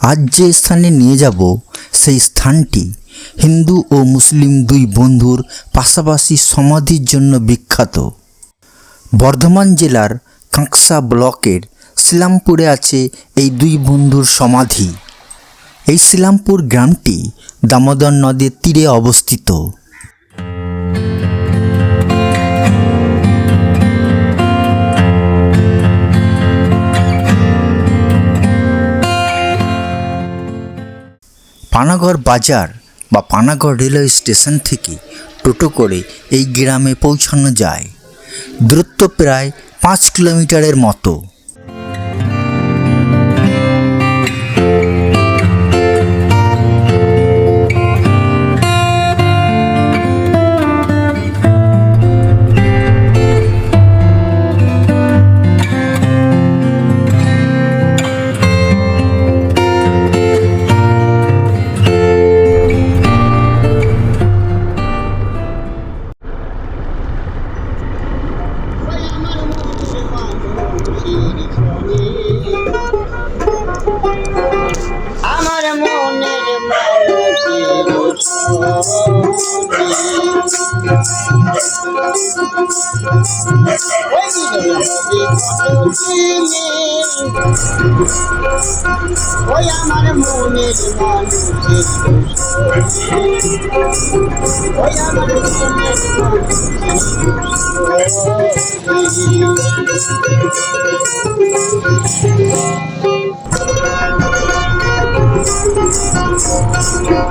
আজ যে স্থানে নিয়ে যাব, সেই স্থানটি হিন্দু ও মুসলিম দুই বন্ধুর পাশাপাশি সমাধির জন্য বিখ্যাত। বর্ধমান জেলার কাঁকসা ব্লকের শিলামপুরে আছে এই দুই বন্ধুর সমাধি। এই শিলামপুর গ্রামটি দামোদর নদের তীরে অবস্থিত। পানাগড় বাজার বা পানাগড় রেলওয়ে স্টেশন থেকে টোটো করে এই গ্রামে পৌঁছানো যায়। দূরত্ব প্রায় পাঁচ কিলোমিটারের মতো। ওই আমার মনের ওই আমার মনের Hallelujah.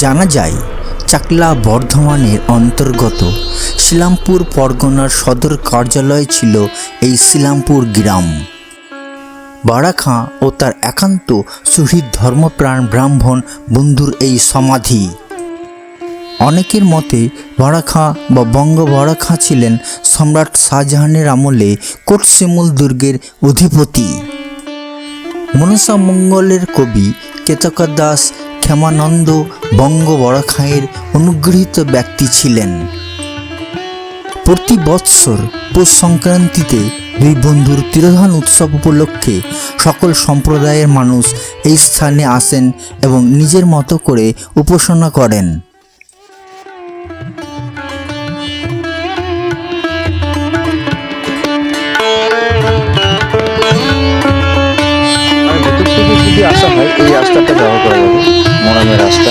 জানা যায়, চাকলা বর্ধমানের অন্তর্গত শিলামপুর পরগনার সদর কার্যালয় ছিল এই শিলামপুর গ্রাম। বাড়াখাঁ ও তার একান্ত সুহৃদ ধর্মপ্রাণ ব্রাহ্মণ বন্ধুর এই সমাধি। অনেকের মতে বারাখাঁ বা বঙ্গ বারাখাঁ ছিলেন সম্রাট শাহজাহানের আমলে কোটশিমুল দুর্গের অধিপতি। মনসা মঙ্গলের কবি কেতকা দাস ক্ষেমানন্দ বঙ্গ অনুগৃহীত ব্যক্তি ছিলেন। প্রতি বৎসর পৌষ সংক্রান্তিতে দুই বন্ধুর তিরোধান উৎসব উপলক্ষে সকল সম্প্রদায়ের মানুষ এই স্থানে আসেন এবং নিজের মতো করে উপাসনা করেন। আসা হয়, এই করা মরমের রাস্তা।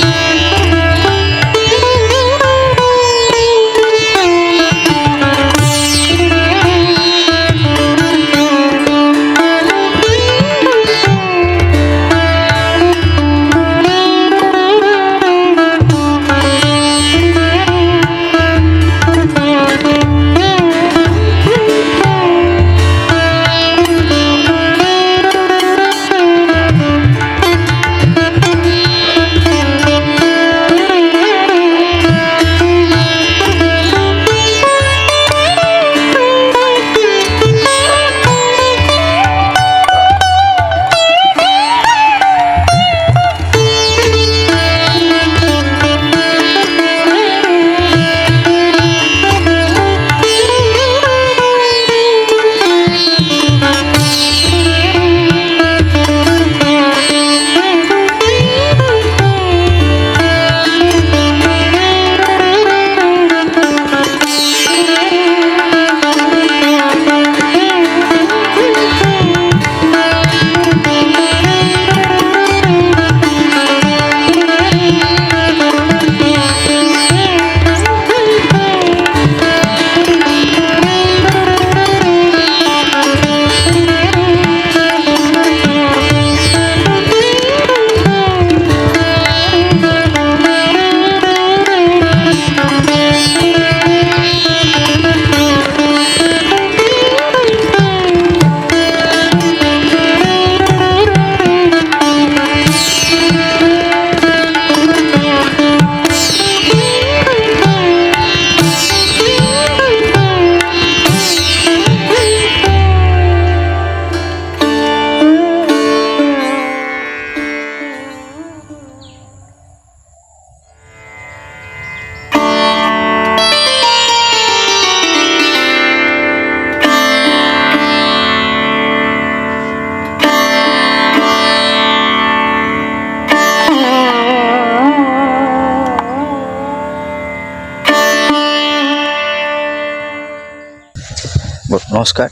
নমস্কার।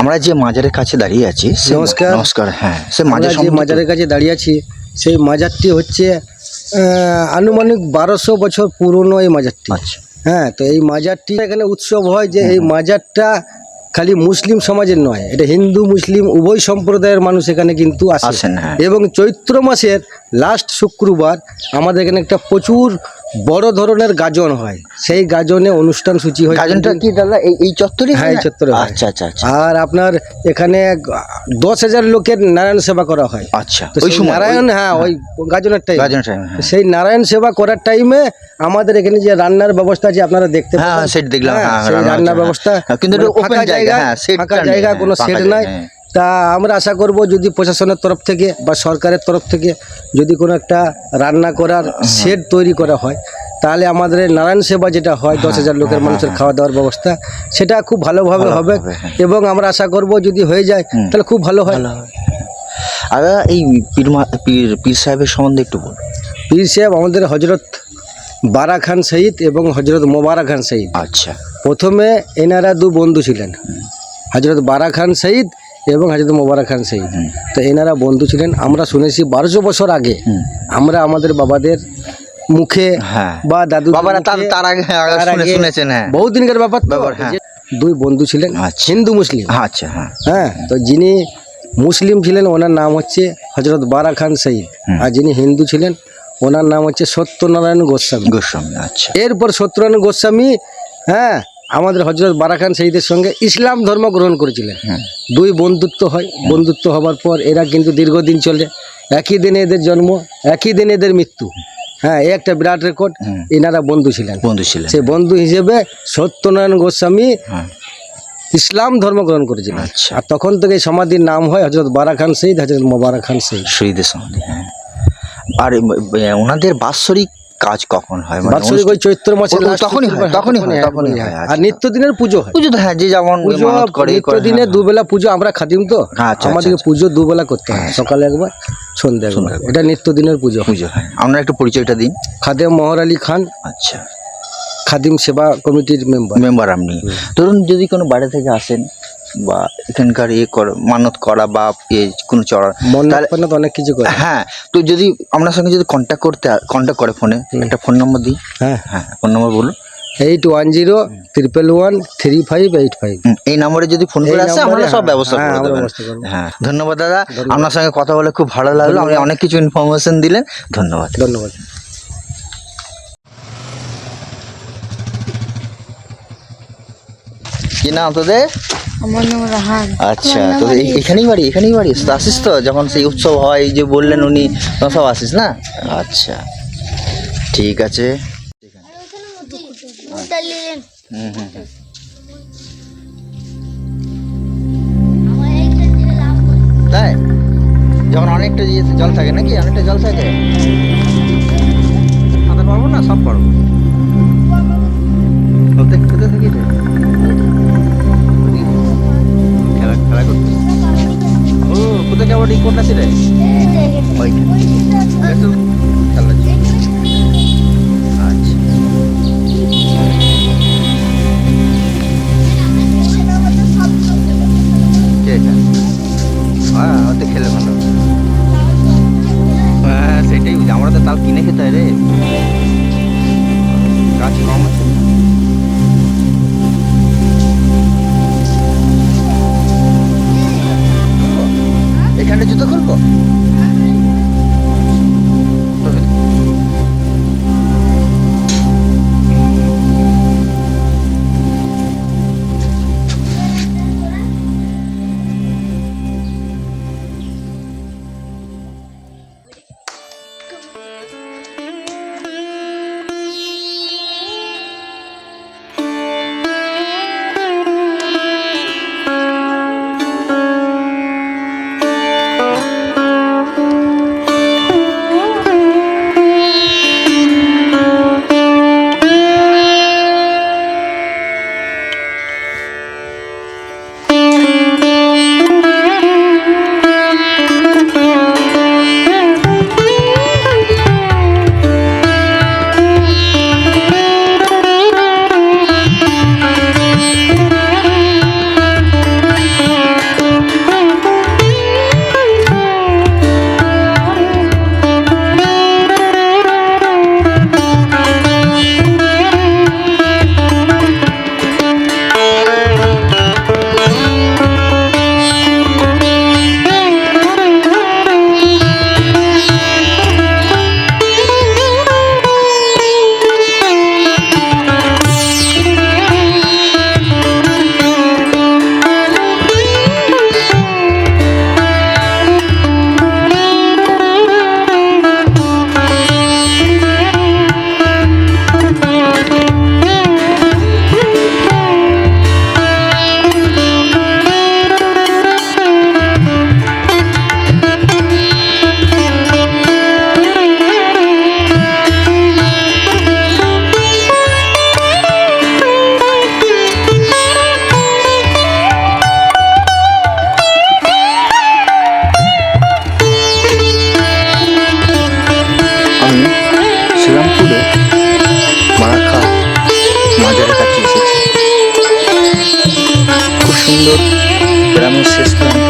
আমরা যে মাজারের কাছে দাঁড়িয়ে আছি নমস্কার। নমস্কার হ্যাঁ সে মাজার যে মাজারের কাছে দাঁড়িয়ে আছি সেই মাজারটি হচ্ছে আনুমানিক বারোশো বছর পুরনো এই মাজারটি। আচ্ছা। হ্যাঁ তো এই মাজারটি এখানে উৎসব হয় যে এই মাজারটা খালি মুসলিম সমাজের নয় এটা হিন্দু মুসলিম উভয় সম্প্রদায়ের মানুষ এখানে কিন্তু আসে। আসেন, হ্যাঁ। এবং চৈত্র মাসের লাস্ট শুক্রবার আমাদের এখানে একটা প্রচুর বড় ধরনের গাজন হয়। সেই গাজনে অনুষ্ঠান সূচি হয়। গাজনটা কি দাদা? এই এই চত্বরে হ্যাঁ, এই চত্বরে আচ্ছা আচ্ছা আচ্ছা। আর আপনার এখানে দশ হাজার লোকের নারায়ণ সেবা করা হয়। আচ্ছা ওই সময় নারায়ণ হ্যাঁ ওই গাজনের টাইম গাজনের time, হ্যাঁ। সেই নারায়ণ সেবা করার টাইমে আমাদের এখানে যে রান্নার ব্যবস্থা আছে আপনারা দেখতে হ্যাঁ, পাবেন। সেটা দেখলাম, হ্যাঁ, রান্নার ব্যবস্থা। হ্যাঁ। কিন্তু মানে ফাঁকা জায়গা, হ্যাঁ, ফাঁকা জায়গা হ্যাঁ, কোনো সেট নাই। হ্যাঁ। তা আমরা আশা করব যদি প্রশাসনের তরফ থেকে বা সরকারের তরফ থেকে যদি কোনো একটা রান্না করার শেড তৈরি করা হয় তাহলে আমাদের নারায়ণ সেবা যেটা হয় দশ হাজার লোকের মানুষের খাওয়া দাওয়ার ব্যবস্থা সেটা খুব ভালোভাবে হবে হ্যাঁ। এবং আমরা আশা করব যদি হয়ে যায় তাহলে খুব ভালো হয়। আর দাদা, এই পীর পীর পীর সাহেবের সম্বন্ধে একটু বলুন। পীর সাহেব আমাদের হজরত বারা খান শহীদ এবং হজরত মোবারা খান শহীদ আচ্ছা। প্রথমে এনারা দু বন্ধু ছিলেন। হজরত বারা খান শহীদ এবং হজরত মোবারা খান শহীদ তো এনারা বন্ধু ছিলেন। আমরা শুনেছি বারোশো বছর আগে আমরা আমাদের বাবাদের মুখে হ্যাঁ। বা দাদু বাবারা তার- আগে- হ্যাঁ, শুনেছেন, হ্যাঁ। বহু দিনকার ব্যাপার দুই বন্ধু ছিলেন আচ্ছা। হিন্দু মুসলিম। আচ্ছা হ্যাঁ। হ্যাঁ তো যিনি মুসলিম ছিলেন ওনার নাম হচ্ছে হজরত বারা খান শহীদ আর যিনি হিন্দু ছিলেন ওনার নাম হচ্ছে সত্যনারায়ণ গোস্বামী। গোস্বামী আচ্ছা। এরপর সত্যনারায়ণ গোস্বামী হ্যাঁ আমাদের হজরত বারা খান শহীদের সঙ্গে ইসলাম ধর্ম গ্রহণ করেছিলেন। দুই বন্ধুত্ব হয়। বন্ধুত্ব হবার পর এরা কিন্তু দীর্ঘদিন চলে। একই দিনে এদের জন্ম একই দিনে এদের মৃত্যু। হ্যাঁ এই একটা বিরাট রেকর্ড। এনারা বন্ধু ছিলেন। বন্ধু ছিলেন। সেই বন্ধু হিসেবে সত্যনারায়ণ গোস্বামী হ্যাঁ। ইসলাম ধর্ম গ্রহণ করেছিলেন। আচ্ছা। আর তখন থেকে এই সমাধির নাম হয় হজরত বারা খান শহীদ হজরত মোবারক খান শহীদ। শহীদের হ্যাঁ। আর ওনাদের বাৎসরিক কাজ কখন হয়? মানে বাৎসরিক ওই চৈত্র মাসে তখনই হয়, তখনই হয়, তখনই হয়, আর আচ্ছা। নিত্যদিনের পুজো হয়। পুজো তো হ্যাঁ যে যেমন পুজো করে নিত্যদিনে হ্যাঁ, দুবেলা পুজো আমরা খাদিম তো? হ্যাঁ, আচ্ছা, আমাদেরকে আচ্ছা, পুজো দুবেলা করতে হয় সকালে একবার সন্ধ্যা একবার। এটা নিত্যদিনের পুজো পুজো হয়। আপনারা একটু পরিচয়টা দিন। খাদেম মহর আলী খান আচ্ছা। খাদিম সেবা কমিটির মেম্বার মেম্বার আপনি। ধরুন যদি কোনো বাইরে থেকে আসেন বা এখানকার ইয়ে কর মানত করা বা এ কোনো চড়া। অনেক কিছু করে। হ্যাঁ তো যদি আপনার সঙ্গে যদি কন্ট্যাক্ট করতে কন্ট্যাক্ট করে ফোনে একটা ফোন নম্বর দিই। হ্যাঁ। হ্যাঁ ফোন নম্বর বলুন। Eight one zero triple one three five eight five এই নম্বরে যদি ফোন করে আসে আমরা সব হ্যাঁ, ব্যবস্থা হ্যাঁ, করে দেবেন হ্যাঁ ধন্যবাদ দাদা। আপনার সঙ্গে কথা বলে খুব ভালো লাগল। আপনি অনেক কিছু ইনফরমেশন দিলেন। ধন্যবাদ। ধন্যবাদ। কি নাম তোদের? আমার নাম রাহান আচ্ছা তো এখানেই বাড়ি এখানেই বাড়ি? আসিস তো যখন সেই উৎসব হয় যে বললেন উনি তখন সব আসিস না? আচ্ছা ঠিক আছে। হুম হুম হুম। তাই? যখন অনেকটা ইয়েতে জল থাকে নাকি? অনেকটা জল থাকে? কোথায় কাবাডি এখানে শেষ প্রান্তে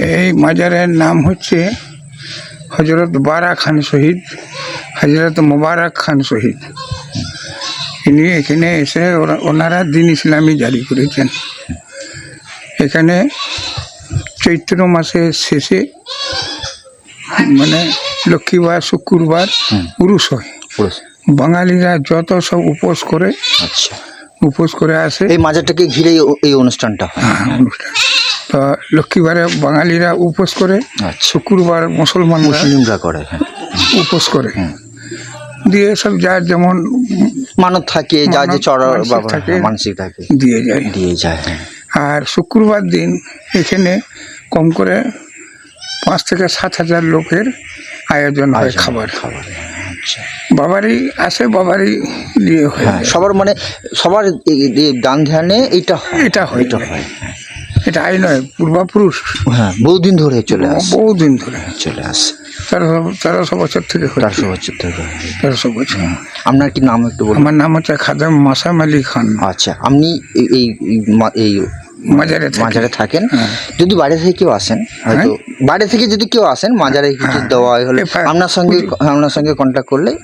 এই মাজারের নাম হচ্ছে হজরত বারা খান শহীদ হজরত মোবারক খান শহীদ। ইনি এখানে এসে ওনারা দিন ইসলামী জারি করেছেন। এখানে চৈত্র মাসের শেষে মানে লক্ষ্মীবার শুক্রবার পুরুষ হয়। পুরুষ। বাঙালিরা যত সব উপোস করে আচ্ছা। উপোস করে আসে। এই মাজারটাকে ঘিরে এই অনুষ্ঠানটা হ্যাঁ, অনুষ্ঠান তো লক্ষ্মীবারে বাঙালিরা উপোস করে আচ্ছা। শুক্রবার মুসলমান মুসলিমরা করে হ্যাঁ। উপোস করে। দিয়ে সব যার যেমন মানত থাকে যা যে চড়ার বাবা থাকে। মানসিক থাকে দিয়ে যায়। দিয়ে যায় হ্যাঁ। আর শুক্রবার দিন এখানে কম করে পাঁচ থেকে সাত হাজার লোকের আয়োজন হয় খাবার। খাবার আচ্ছা। বাবারই আসে বাবারই ইয়ে হয়ে। হ্যাঁ। সবার মানে সবার দান ধ্যানে এটা এটা হয়। এটা হয় হ্যাঁ। এটা আই নয় পূর্বাপুরুষ। হ্যাঁ বহুদিন ধরে চলে আসে বহুদিন ধরে। চলে আসে তেরোশো তেরোশো বছর থেকে তেরোশো বছর থেকে তেরোশো বছর। আপনার কি নাম একটু বলুন। আমার নাম হচ্ছে খাদেম মাসাম আলী খান। আচ্ছা আপনি এই- এই মাজারে মাজারে থাকেন। হ্যাঁ। যদি বাইরে থেকে কেউ আসেন হয়তো বাইরে থেকে যদি কেউ আসেন মাজারে কিছু দেওয়া হলে আপনার সঙ্গে আপনার সঙ্গে কন্ট্যাক্ট করলে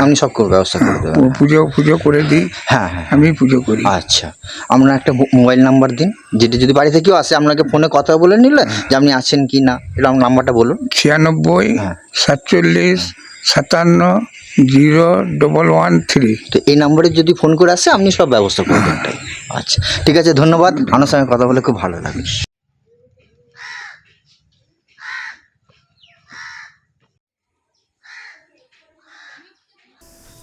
আপনি সব করে ব্যবস্থা করে দেবেন। পু- পুজো পুজো করে দিই। হ্যাঁ হ্যাঁ। আমি পুজো করি। আচ্ছা। আপনার একটা মোবাইল নাম্বার দিন। যেটা যদি বাড়ি থেকেও আসে আপনাকে ফোনে কথা বলে নিলে যে আপনি আছেন কি না এরকম নাম্বারটা বলুন। ছিয়ানব্বই হ্যাঁ। সাতচল্লিশ সাতান্ন জিরো ডবল ওয়ান থ্রি। তো এই নাম্বারে যদি ফোন করে আসে আপনি সব ব্যবস্থা করে দেবেন তাই। আচ্ছা ঠিক আছে ধন্যবাদ। আপনার সঙ্গে কথা বলে খুব ভালো লাগে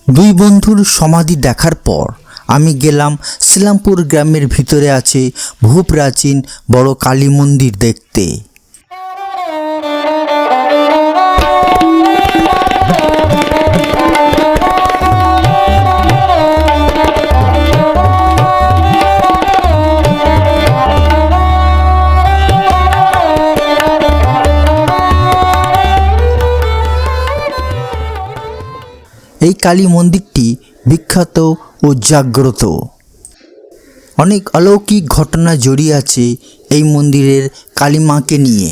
দুই বন্ধুর সমাধি দেখার পর আমি গেলাম শিলামপুর গ্রামের ভিতরে আছে ভূপ্রাচীন বড় কালী মন্দির দেখতে। কালী মন্দিরটি বিখ্যাত ও জাগ্রত। অনেক অলৌকিক ঘটনা জড়িয়ে আছে এই মন্দিরের কালী মাকে নিয়ে।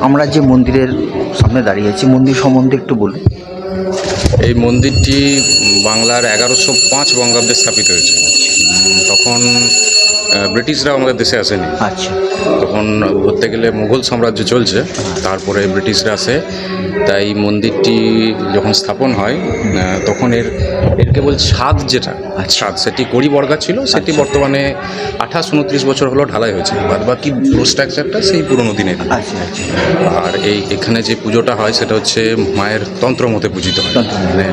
আমরা যে মন্দিরের সামনে দাঁড়িয়ে আছি মন্দির সম্বন্ধে একটু বলুন। এই মন্দিরটি বাংলার এগারোশো পাঁচ বঙ্গাব্দে স্থাপিত হয়েছে। তখন ব্রিটিশরা আমাদের দেশে আসেনি। আচ্ছা। তখন ধরতে গেলে মুঘল সাম্রাজ্য চলছে। তারপরে ব্রিটিশরা আসে। তাই মন্দিরটি যখন স্থাপন হয় তখন এর এর কেবল ছাদ যেটা ছাদ সেটি কড়ি বর্গা ছিল সেটি বর্তমানে আঠাশ উনত্রিশ বছর হলো ঢালাই হয়েছে। বাদ বাকি স্ট্রাকচারটা সেই পুরোনো দিনের আচ্ছা আচ্ছা। আর এই এখানে যে পুজোটা হয় সেটা হচ্ছে মায়ের তন্ত্র মতে পূজিত হয়। মানে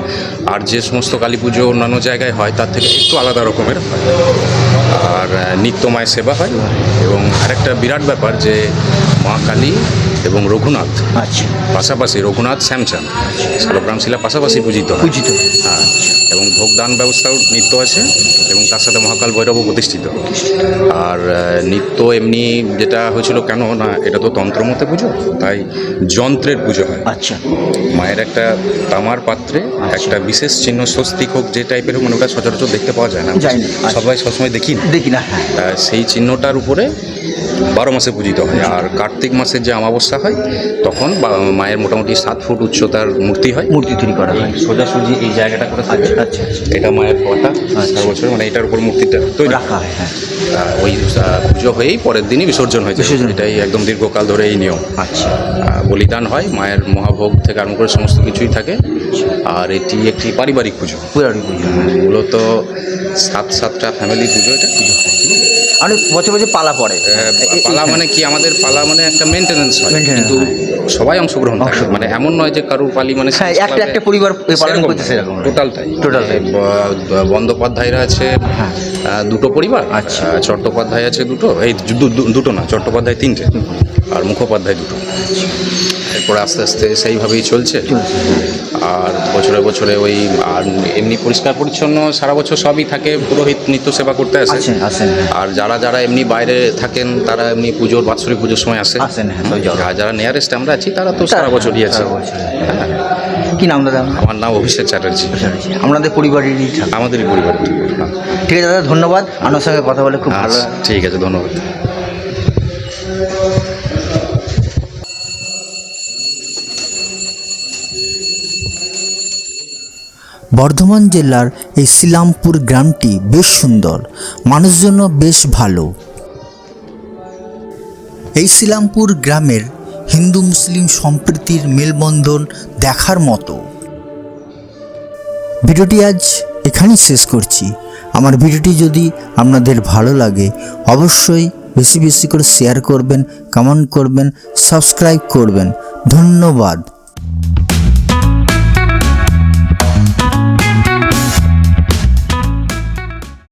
আর যে সমস্ত কালী পুজো অন্যান্য জায়গায় হয় তার থেকে একটু আলাদা রকমের হয়। আর নিত্য মায়ের সেবা হয়। এবং আরেকটা বিরাট ব্যাপার যে মা কালী এবং রঘুনাথ। আচ্ছা। পাশাপাশি রঘুনাথ শ্যামচাঁদ শালগ্রাম শিলা পাশাপাশি পূজিত হয়। পূজিত। হ্যাঁ। এবং ভোগদান ব্যবস্থাও নিত্য আছে এবং তার সাথে মহাকাল ভৈরবও প্রতিষ্ঠিত। আর নিত্য এমনি যেটা হয়েছিল কেন না এটা তো তন্ত্রমতে পুজো তাই যন্ত্রের পুজো হয়। আচ্ছা। মায়ের একটা তামার পাত্রে একটা বিশেষ চিহ্ন স্বস্তিক হোক যে টাইপের মানে ওটা সচরাচর দেখতে পাওয়া যায় না। আচ্ছা। সবাই সবসময় দেখি দেখি না হ্যাঁ। সেই চিহ্নটার উপরে বারো মাসে পূজিত হয়। আর কার্তিক মাসের যে অমাবস্যা হয় তখন বা- মায়ের মোটামুটি সাত ফুট উচ্চতার মূর্তি হয়। মূর্তি তৈরি করা হয়। সোজাসুজি এই জায়গাটা করে থাকে। আচ্ছা আচ্ছা এটা মায়ের পাটা সারা বছর মানে এটার উপর মূর্তিটা তৈরি। রাখা হয় হ্যাঁ। ওই পুজো হয়েই পরের দিনই বিসর্জন হয়েছে বিসর্জন। এটাই একদম দীর্ঘকাল ধরে এই নিয়ম। আচ্ছা। বলিদান হয়। মায়ের মহাভোগ থেকে আরম্ভ করে সমস্ত কিছুই থাকে। আর এটি একটি পারিবারিক পুজো। পুরারি পুজো। মূলত সাত সাতটা ফ্যামিলি পুজো এটা পুজো। হয় আর বছর বছর পালা পড়ে। পালা মানে কি? আমাদের পালা মানে একটা মেনটেনেন্স হয়। কিন্তু সবাই অংশগ্রহণ করে। মানে এমন নয় যে কারুর পালি মানে হ্যাঁ, একটা- একটা পরিবার পালন করতে সেরকম। টোটালটাই টোটালটাই। বন্দ্যোপাধ্যায়রা আছে হ্যাঁ। দুটো পরিবার। আচ্ছা। চট্টোপাধ্যায় আছে দুটো। এই দুটো না চট্টোপাধ্যায় তিনটে আর মুখোপাধ্যায় দুটো। এরপরে আস্তে আস্তে সেইভাবেই চলছে। আর বছরে বছরে ওই আর এমনি পরিষ্কার পরিচ্ছন্ন সারা বছর সবই থাকে পুরোহিত নিত্য সেবা করতে আসে। আর যারা যারা এমনি বাইরে থাকেন তারা এমনি পুজোর বাৎসরিক পুজোর সময় আসে। হ্যাঁ, আর যারা নিয়ারেস্ট আমরা আছি তারা তো সারা বছরই আছে। কি নাম দাদা আমার নাম অভিষেক চ্যাটার্জি। আপনাদের পরিবারেরই আমাদের পরিবার। ঠিক আছে দাদা ধন্যবাদ। আপনার সঙ্গে কথা বলে খুব ভালো আচ্ছা, ঠিক আছে ধন্যবাদ। বর্ধমান জেলার এই শিলামপুর গ্রামটি বেশ সুন্দর মানুষজন বেশ ভালো। এই শিলামপুর গ্রামের হিন্দু মুসলিম সম্প্রীতির মেলবন্ধন দেখার মতো। ভিডিওটি আজ এখানেই শেষ করছি। আমার ভিডিওটি যদি আপনাদের ভালো লাগে, অবশ্যই বেশি বেশি করে শেয়ার করবেন কমেন্ট করবেন সাবস্ক্রাইব করবেন। ধন্যবাদ।